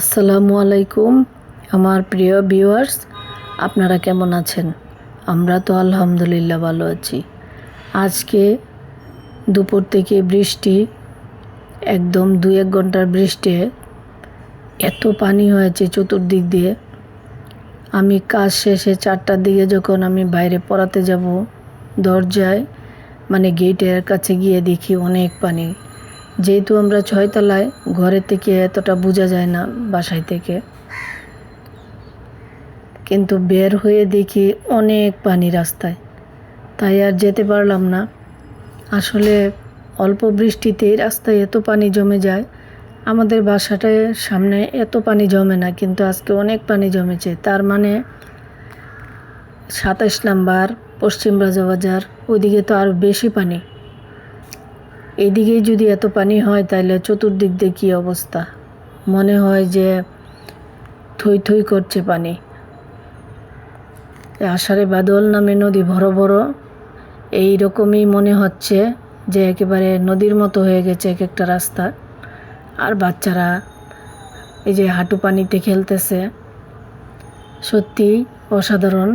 আসসালামু আলাইকুম, আমার প্রিয় ভিউয়ার্স, আপনারা কেমন আছেন? আমরা তো আলহামদুলিল্লাহ ভালো আছি। আজকে দুপুর থেকে বৃষ্টি, একদম দু এক ঘণ্টার বৃষ্টি, এত পানি হয়েছে চতুর্দিক দিয়ে। আমি কাজ শেষে চারটার দিকে যখন আমি বাইরে পড়াতে যাব, দরজায় মানে গেটের কাছে গিয়ে দেখি অনেক পানি। যেহেতু আমরা ছয়তলায় ঘরে থেকে এতটা বোঝা যায় না বাসায় থেকে। কিন্তু বের হয়ে দেখি অনেক পানি রাস্তায়। তাই আর যেতে পারলাম না। আসলে অল্প বৃষ্টিতেই রাস্তায় এত পানি জমে যায়। আমাদের বাসাটায় সামনে এত পানি জমে না, কিন্তু আজকে অনেক পানি জমেছে। তার মানে সাতাশ নাম্বার, পশ্চিম রাজাবাজার, ওইদিকে তো আরও বেশি পানি। এদিকেই যদি এত পানি হয়, তাহলে চতুর্দিক দিয়ে কী অবস্থা? মনে হয় যে থই থই করছে পানি। আষাঢ়ে বাদল নামে নদী বড় বড় এই রকমই মনে হচ্ছে যে একেবারে নদীর মতো হয়ে গেছে এক একটা রাস্তা। আর বাচ্চারা এই যে হাঁটু পানিতে খেলতেছে সত্যি অসাধারণ।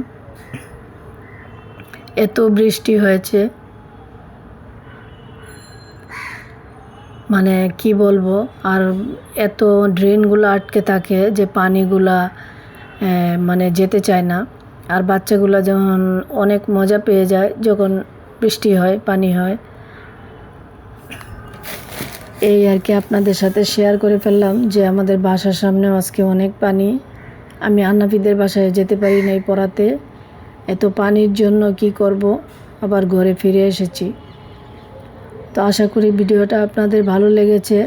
এত বৃষ্টি হয়েছে মানে কি বলব, আর এত ড্রেনগুলো আটকে থাকে যে পানিগুলা মানে যেতে চায় না। আর বাচ্চাগুলো যখন অনেক মজা পেয়ে যায়, যখন বৃষ্টি হয়, পানি হয়। এই আর কি আপনাদের সাথে শেয়ার করে ফেললাম যে আমাদের বাসার সামনে আজকে অনেক পানি। আমি আন্নাফিদের বাসায় যেতে পারি নাই পড়াতে। এত পানির জন্য কি করব? আবার ঘরে ফিরে এসেছি। তো আশা করি ভিডিওটা আপনাদের ভালো লেগেছে।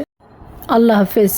আল্লাহ হাফেজ।